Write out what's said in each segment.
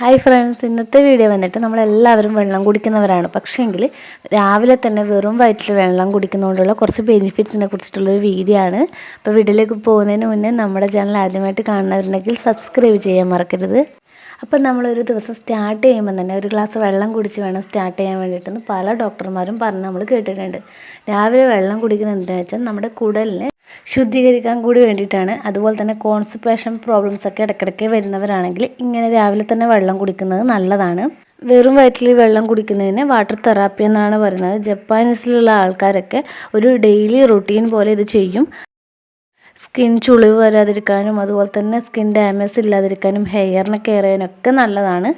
Hi friends ഇന്നത്തെ video വന്നിട്ട് നമ്മളെല്ലാവരും വെള്ളം കുടിക്കുന്നവരാണ്. പക്ഷേങ്കിൽ രാവിലെ തന്നെ വെറും വയറ്റിൽ വെള്ളം കുടിക്കുന്നതുകൊണ്ടുള്ള കുറച്ച് ബെനിഫിറ്റ്സിനെ കുറിച്ചിട്ടുള്ളൊരു വീഡിയോ ആണ്. അപ്പോൾ വീട്ടിലേക്ക് പോകുന്നതിന് മുന്നേ നമ്മുടെ ചാനൽ ആദ്യമായിട്ട് കാണുന്നവരുണ്ടെങ്കിൽ സബ്സ്ക്രൈബ് ചെയ്യാൻ മറക്കരുത്. അപ്പം നമ്മളൊരു ദിവസം സ്റ്റാർട്ട് ചെയ്യുമ്പോൾ തന്നെ ഒരു ഗ്ലാസ് വെള്ളം കുടിച്ച് വേണം സ്റ്റാർട്ട് ചെയ്യാൻ വേണ്ടിയിട്ടെന്ന് പല ഡോക്ടർമാരും പറഞ്ഞ് നമ്മൾ കേട്ടിട്ടുണ്ട്. രാവിലെ വെള്ളം കുടിക്കുന്നത് എന്താണെന്ന് വെച്ചാൽ നമ്മുടെ കുടലിനെ ശുദ്ധീകരിക്കാൻ കൂടി വേണ്ടിയിട്ടാണ്. അതുപോലെ തന്നെ കോൺസ്റ്റിപ്പേഷൻ പ്രോബ്ലംസ് ഒക്കെ ഇടയ്ക്കിടയ്ക്ക് വരുന്നവരാണെങ്കിൽ ഇങ്ങനെ രാവിലെ തന്നെ വെള്ളം കുടിക്കുന്നത് നല്ലതാണ്. വെറും വയറ്റിൽ വെള്ളം കുടിക്കുന്നതിന് വാട്ടർ തെറാപ്പി എന്നാണ് പറയുന്നത്. ജപ്പാനീസിലുള്ള ആൾക്കാരൊക്കെ ഒരു ഡെയിലി റുട്ടീൻ പോലെ ഇത് ചെയ്യും. സ്കിൻ ചുളിവ് വരാതിരിക്കാനും അതുപോലെ തന്നെ സ്കിൻ ഡാമേജ് ഇല്ലാതിരിക്കാനും ഹെയറിനെ കെയർ ചെയ്യാനൊക്കെ നല്ലതാണ്.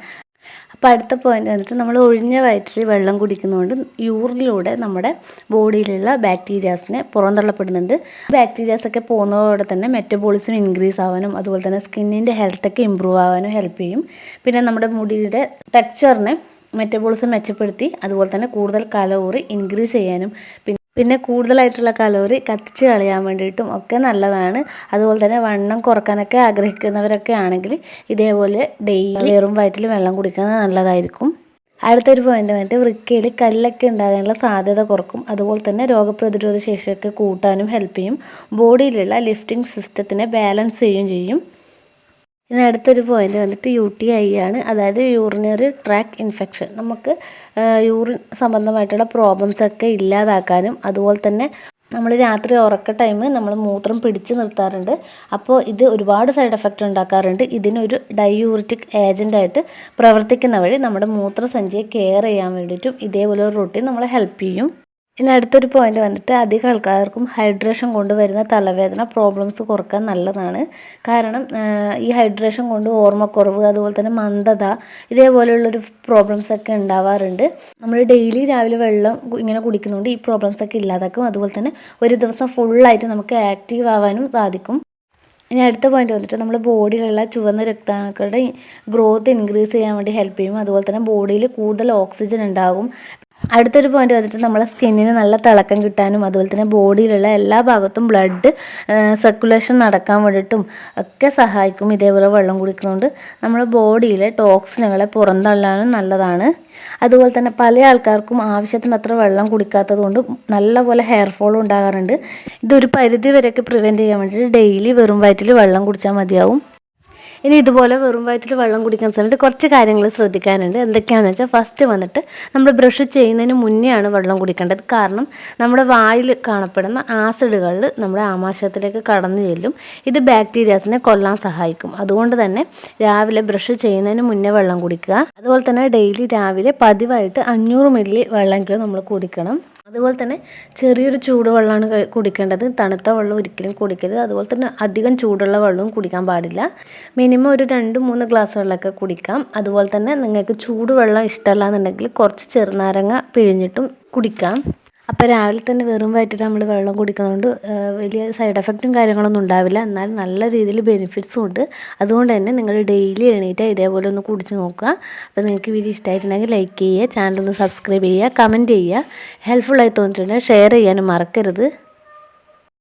അപ്പോൾ അടുത്ത പോയിന്റ് വന്നിട്ട് നമ്മൾ ഒഴിഞ്ഞ വയറ്റിൽ വെള്ളം കുടിക്കുന്നതുകൊണ്ട് യൂറിനിലൂടെ നമ്മുടെ ബോഡിയിലുള്ള ബാക്ടീരിയാസിനെ പുറന്തള്ളപ്പെടുന്നുണ്ട്. ബാക്ടീരിയാസ് ഒക്കെ പോകുന്നതോടെ തന്നെ മെറ്റബോളിസം ഇൻക്രീസ് ആവാനും അതുപോലെ തന്നെ സ്കിന്നിന്റെ ഹെൽത്തൊക്കെ ഇമ്പ്രൂവ് ആവാനും ഹെൽപ്പ് ചെയ്യും. പിന്നെ നമ്മുടെ മുടിയുടെ ടെക്സ്ചറിനെ മെറ്റബോളിസം മെച്ചപ്പെടുത്തി അതുപോലെ തന്നെ കൂടുതൽ കലോറി ഇൻക്രീസ് ചെയ്യാനും പിന്നെ പിന്നെ കൂടുതലായിട്ടുള്ള കലോറി കത്തിച്ച് കളയാൻ വേണ്ടിയിട്ടും ഒക്കെ നല്ലതാണ്. അതുപോലെ തന്നെ വണ്ണം കുറക്കാനൊക്കെ ആഗ്രഹിക്കുന്നവരൊക്കെ ആണെങ്കിൽ ഇതേപോലെ ഡെയിലി വെറും വയറ്റിൽ വെള്ളം കുടിക്കുന്നത് നല്ലതായിരിക്കും. അടുത്തൊരു പോയിന്റ് വന്നിട്ട് വൃക്കയിൽ കല്ലൊക്കെ ഉണ്ടാകാനുള്ള സാധ്യത കുറക്കും. അതുപോലെ തന്നെ രോഗപ്രതിരോധ ശേഷിയൊക്കെ കൂട്ടാനും ഹെൽപ്പ് ചെയ്യും. ബോഡിയിലുള്ള ലിഫ്റ്റിംഗ് സിസ്റ്റത്തിനെ ബാലൻസ് ചെയ്യുകയും ചെയ്യും. ഇനി അടുത്തൊരു പോയിന്റ് വന്നിട്ട് യു ടി ഐ ആണ്. അതായത് യൂറിനറി ട്രാക്ക് ഇൻഫെക്ഷൻ നമുക്ക് യൂറിൻ സംബന്ധമായിട്ടുള്ള പ്രോബ്ലംസ് ഒക്കെ ഇല്ലാതാക്കാനും അതുപോലെ തന്നെ നമ്മൾ രാത്രി ഉറക്ക ടൈം നമ്മൾ മൂത്രം പിടിച്ച് നിർത്താറുണ്ട്. അപ്പോൾ ഇത് ഒരുപാട് സൈഡ് എഫക്റ്റ് ഉണ്ടാക്കാറുണ്ട്. ഇതിനൊരു ഡയൂറിറ്റിക് ഏജന്റായിട്ട് പ്രവർത്തിക്കുന്ന വഴി നമ്മുടെ മൂത്രസഞ്ചിയെ കെയർ ചെയ്യാൻ വേണ്ടിയിട്ടും ഇതേപോലെ ഒരു റൂട്ടീൻ നമ്മളെ ഹെൽപ്പ് ചെയ്യും. ഇനി അടുത്തൊരു പോയിന്റ് വന്നിട്ട് അധികം ആൾക്കാർക്കും ഹൈഡ്രേഷൻ കൊണ്ടുവരുന്ന തലവേദന പ്രോബ്ലംസ് കുറയ്ക്കാൻ നല്ലതാണ്. കാരണം ഈ ഹൈഡ്രേഷൻ കൊണ്ട് ഓർമ്മക്കുറവ് അതുപോലെ തന്നെ മന്ദത ഇതേപോലെയുള്ളൊരു പ്രോബ്ലംസ് ഒക്കെ ഉണ്ടാവാറുണ്ട്. നമ്മൾ ഡെയിലി രാവിലെ വെള്ളം ഇങ്ങനെ കുടിക്കുന്നതുകൊണ്ട് ഈ പ്രോബ്ലംസ് ഒക്കെ ഇല്ലാതാക്കും. അതുപോലെ തന്നെ ഒരു ദിവസം ഫുള്ളായിട്ട് നമുക്ക് ആക്റ്റീവ് ആവാനും സാധിക്കും. ഇനി അടുത്ത പോയിന്റ് വന്നിട്ട് നമ്മൾ ബോഡിയിലുള്ള ചുവന്ന രക്താണുക്കളുടെ ഗ്രോത്ത് ഇൻക്രീസ് ചെയ്യാൻ വേണ്ടി ഹെൽപ്പ് ചെയ്യും. അതുപോലെ തന്നെ ബോഡിയിൽ കൂടുതൽ ഓക്സിജൻ ഉണ്ടാകും. അടുത്തൊരു പോയിന്റ് വന്നിട്ട് നമ്മളെ സ്കിന്നിന് നല്ല തിളക്കം കിട്ടാനും അതുപോലെ തന്നെ ബോഡിയിലുള്ള എല്ലാ ഭാഗത്തും ബ്ലഡ് സർക്കുലേഷൻ നടക്കാൻ വേണ്ടിയിട്ടും ഒക്കെ സഹായിക്കും. ഇതേപോലെ വെള്ളം കുടിക്കുന്നതുകൊണ്ട് നമ്മുടെ ബോഡിയിലെ ടോക്സിനുകളെ പുറന്തള്ളാനും നല്ലതാണ്. അതുപോലെ തന്നെ പല ആൾക്കാർക്കും ആവശ്യത്തിന് അത്ര വെള്ളം കുടിക്കാത്തത് കൊണ്ട് നല്ലപോലെ ഹെയർ ഫോൾ ഉണ്ടാകാറുണ്ട്. ഇതൊരു പരിധി വരെയൊക്കെ പ്രിവെന്റ് ചെയ്യാൻ വേണ്ടിയിട്ട് ഡെയിലി വെറും വയറ്റിൽ വെള്ളം കുടിച്ചാൽ മതിയാവും. ഇനി ഇതുപോലെ വെറും വയറ്റിൽ വെള്ളം കുടിക്കുന്ന സമയത്ത് കുറച്ച് കാര്യങ്ങൾ ശ്രദ്ധിക്കാനുണ്ട്. എന്തൊക്കെയാണെന്ന് വെച്ചാൽ ഫസ്റ്റ് വന്നിട്ട് നമ്മൾ ബ്രഷ് ചെയ്യുന്നതിന് മുന്നെയാണ് വെള്ളം കുടിക്കേണ്ടത്. കാരണം നമ്മുടെ വായിൽ കാണപ്പെടുന്ന ആസിഡുകൾ നമ്മുടെ ആമാശയത്തിലേക്ക് കടന്നു ചെല്ലും. ഇത് ബാക്ടീരിയാസിനെ കൊല്ലാൻ സഹായിക്കും. അതുകൊണ്ട് തന്നെ രാവിലെ ബ്രഷ് ചെയ്യുന്നതിന് മുന്നേ വെള്ളം കുടിക്കുക. അതുപോലെ തന്നെ ഡെയിലി രാവിലെ പതിവായിട്ട് അഞ്ഞൂറ് മില്ലി വെള്ളമെങ്കിലും നമ്മൾ കുടിക്കണം. അതുപോലെ തന്നെ ചെറിയൊരു ചൂടുവെള്ളമാണ് കുടിക്കേണ്ടത്. തണുത്ത വെള്ളം ഒരിക്കലും കുടിക്കരുത്. അതുപോലെ തന്നെ അധികം ചൂടുള്ള വെള്ളവും കുടിക്കാൻ പാടില്ല. മിനിമം ഒരു രണ്ട് മൂന്ന് ഗ്ലാസ് വെള്ളമൊക്കെ കുടിക്കാം. അതുപോലെ തന്നെ നിങ്ങൾക്ക് ചൂടുവെള്ളം ഇഷ്ടമല്ല എന്നുണ്ടെങ്കിൽ കുറച്ച് ചെറുനാരങ്ങ പിഴിഞ്ഞിട്ടും കുടിക്കാം. അപ്പോൾ രാവിലെ തന്നെ വെറും വയറ്റിൽ നമ്മൾ വെള്ളം കുടിക്കുന്നതുകൊണ്ട് വലിയ സൈഡ് എഫക്റ്റും കാര്യങ്ങളൊന്നും ഉണ്ടാവില്ല. എന്നാൽ നല്ല രീതിയിൽ ബെനിഫിറ്റ്സും ഉണ്ട്. അതുകൊണ്ട് തന്നെ നിങ്ങൾ ഡെയിലി എണീറ്റ് ഇതേപോലെ ഒന്ന് കുടിച്ച് നോക്കുക. അപ്പോൾ നിങ്ങൾക്ക് വീഡിയോ ഇഷ്ടമായിട്ടുണ്ടെങ്കിൽ ലൈക്ക് ചെയ്യുക ചാനലൊന്ന് സബ്സ്ക്രൈബ് ചെയ്യുക കമന്റ് ചെയ്യുക. ഹെൽപ്ഫുള്ളായി തോന്നിയിട്ടുണ്ടെങ്കിൽ ഷെയർ ചെയ്യാനും മറക്കരുത്.